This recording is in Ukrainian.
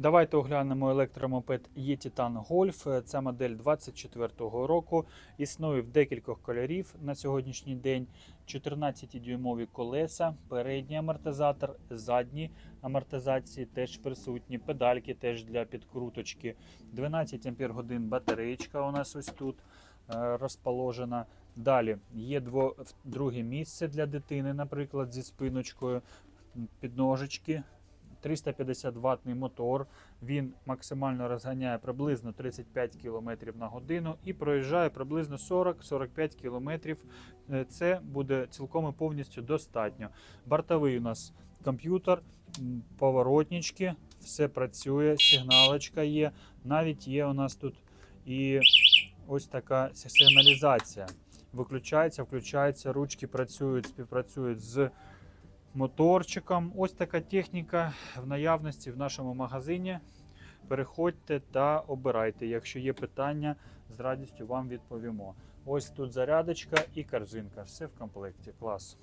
Давайте оглянемо електромопед E-Titan Golf. Це модель 24-го року. Існує в декількох кольорів на сьогоднішній день. 14-дюймові колеса, передній амортизатор, задні амортизації теж присутні, педальки теж для підкруточки. 12 Ампер годин батареєчка у нас ось тут е, розположена. Далі є друге місце для дитини, наприклад, зі спиночкою, підножечки. 350 ватний мотор. Він максимально розганяє приблизно 35 км на годину і проїжджає приблизно 40-45 км. Е, Це буде цілком і повністю достатньо. Бортовий у нас комп'ютер, поворотнички, все працює, сигналочка є. Навіть є у нас тут і ось така сигналізація. Виключається, включається, ручки працюють, співпрацюють з моторчиком. Ось така техніка в наявності в нашому магазині. Переходьте та обирайте. Якщо є питання, з радістю вам відповімо. Ось тут зарядочка і корзинка. Все в комплекті. Клас.